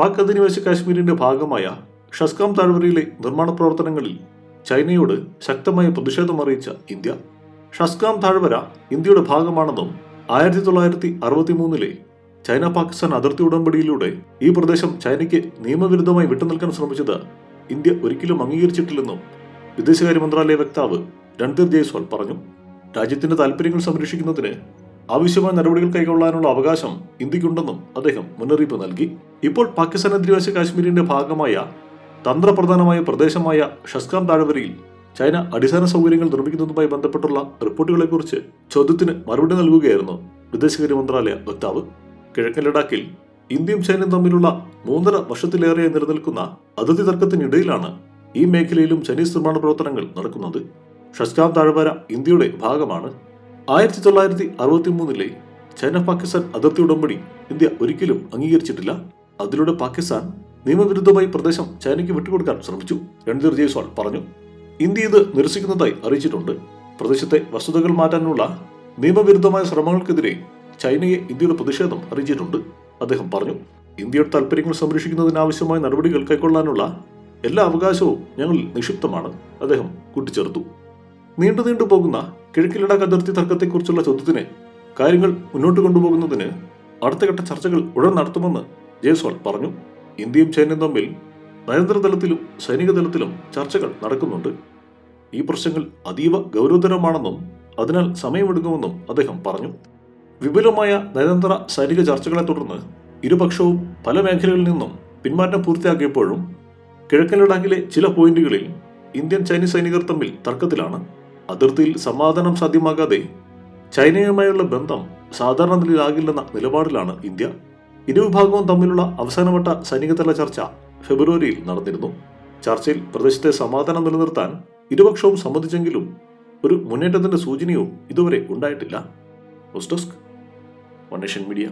പാക് അധിനിവേശ കാശ്മീരിന്റെ ഭാഗമായ ഷസ്കാം താഴ്വരയിലെ നിർമ്മാണ പ്രവർത്തനങ്ങളിൽ ചൈനയോട് ശക്തമായ പ്രതിഷേധം അറിയിച്ച ഇന്ത്യ. ഷസ്കാം താഴ്വര ഇന്ത്യയുടെ ഭാഗമാണെന്നും ആയിരത്തി തൊള്ളായിരത്തി അറുപത്തി മൂന്നിലെ ചൈന പാകിസ്ഥാൻ അതിർത്തി ഉടമ്പടിയിലൂടെ ഈ പ്രദേശം ചൈനയ്ക്ക് നിയമവിരുദ്ധമായി വിട്ടുനിൽക്കാൻ ശ്രമിച്ചത് ഇന്ത്യ ഒരിക്കലും അംഗീകരിച്ചിട്ടില്ലെന്നും വിദേശകാര്യ മന്ത്രാലയ വക്താവ് രൺധീർ ജയ്സ്വാൾ പറഞ്ഞു. രാജ്യത്തിന്റെ താൽപര്യങ്ങൾ സംരക്ഷിക്കുന്നതിന് ആവശ്യമായ നടപടികൾ കൈക്കൊള്ളാനുള്ള അവകാശം ഇന്ത്യക്കുണ്ടെന്നും അദ്ദേഹം മുന്നറിയിപ്പ് നൽകി. ഇപ്പോൾ പാകിസ്ഥാൻ അധിനിവേശ കാശ്മീരിന്റെ ഭാഗമായ തന്ത്രപ്രധാനമായ പ്രദേശമായ ഷസ്കാം താഴ്വരയിൽ ചൈന അടിസ്ഥാന സൗകര്യങ്ങൾ നിർമ്മിക്കുന്നതുമായി ബന്ധപ്പെട്ടുള്ള റിപ്പോർട്ടുകളെക്കുറിച്ച് ചോദ്യത്തിന് മറുപടി നൽകുകയായിരുന്നു വിദേശകാര്യ മന്ത്രാലയ വക്താവ്. കിഴക്കൻ ലഡാക്കിൽ ഇന്ത്യയും ചൈനയും തമ്മിലുള്ള മൂന്നര വർഷത്തിലേറെ നിലനിൽക്കുന്ന അതിർത്തി തർക്കത്തിനിടയിലാണ് ഈ മേഖലയിലും ചൈനീസ് നിർമ്മാണ പ്രവർത്തനങ്ങൾ നടക്കുന്നത്. ഷസ്കാം താഴ്വര ഇന്ത്യയുടെ ഭാഗമാണ്. ആയിരത്തി തൊള്ളായിരത്തി അറുപത്തി മൂന്നിലെ ചൈന പാകിസ്ഥാൻ അതിർത്തി ഉടമ്പടി ഇന്ത്യ ഒരിക്കലും അംഗീകരിച്ചിട്ടില്ല. അതിലൂടെ പാകിസ്ഥാൻ നിയമവിരുദ്ധമായി പ്രദേശം ചൈനയ്ക്ക് വിട്ടുകൊടുക്കാൻ ശ്രമിച്ചു രൺധീർ ജയ്സ്വാൾ പറഞ്ഞു. ഇന്ത്യ ഇത് നിരസിക്കുന്നതായി അറിയിച്ചിട്ടുണ്ട്. പ്രദേശത്തെ വസ്തുതകൾ മാറ്റാനുള്ള നിയമവിരുദ്ധമായ ശ്രമങ്ങൾക്കെതിരെ ചൈനയെ ഇന്ത്യയുടെ പ്രതിഷേധം അറിയിച്ചിട്ടുണ്ട് അദ്ദേഹം പറഞ്ഞു. ഇന്ത്യയുടെ താൽപ്പര്യങ്ങൾ സംരക്ഷിക്കുന്നതിനാവശ്യമായ നടപടികൾ കൈക്കൊള്ളാനുള്ള എല്ലാ അവകാശവും ഞങ്ങൾ നിക്ഷിപ്തമാണ് അദ്ദേഹം കൂട്ടിച്ചേർത്തു. നീണ്ടു നീണ്ടു പോകുന്ന കിഴക്കി ലഡാക്ക് അതിർത്തി തർക്കത്തെക്കുറിച്ചുള്ള ചോദ്യത്തിന് കാര്യങ്ങൾ മുന്നോട്ട് കൊണ്ടുപോകുന്നതിന് അടുത്തഘട്ട ചർച്ചകൾ ഉടൻ നടത്തുമെന്ന് ജയ്സ്വാൾ പറഞ്ഞു ഇന്ത്യയും ചൈനയും തമ്മിൽ നയതന്ത്ര തലത്തിലും സൈനിക തലത്തിലും ചർച്ചകൾ നടക്കുന്നുണ്ട്. ഈ പ്രശ്നങ്ങൾ അതീവ ഗൗരവതരമാണെന്നും അതിനാൽ സമയമെടുക്കുമെന്നും അദ്ദേഹം പറഞ്ഞു. വിപുലമായ നയതന്ത്ര സൈനിക ചർച്ചകളെ തുടർന്ന് ഇരുപക്ഷവും പല മേഖലകളിൽ നിന്നും പിന്മാറ്റം പൂർത്തിയാക്കിയപ്പോഴും കിഴക്കൻ ലഡാക്കിലെ ചില പോയിന്റുകളിൽ ഇന്ത്യൻ ചൈനീസ് സൈനികർ തമ്മിൽ തർക്കത്തിലാണ്. അതിർത്തിയിൽ സമാധാനം സാധ്യമാകാതെ ചൈനയുമായുള്ള ബന്ധം സാധാരണ നിലയിലാകില്ലെന്ന നിലപാടിലാണ് ഇന്ത്യ. ഇരുവിഭാഗവും തമ്മിലുള്ള അവസാനവട്ട സൈനികതല ചർച്ച ഫെബ്രുവരിയിൽ നടന്നിരുന്നു. ചർച്ചയിൽ പ്രദേശത്തെ സമാധാനം നിലനിർത്താൻ ഇരുപക്ഷവും സമ്മതിച്ചെങ്കിലും ഒരു മുന്നേറ്റത്തിന്റെ സൂചനയും ഇതുവരെ ഉണ്ടായിട്ടില്ല. Desk media.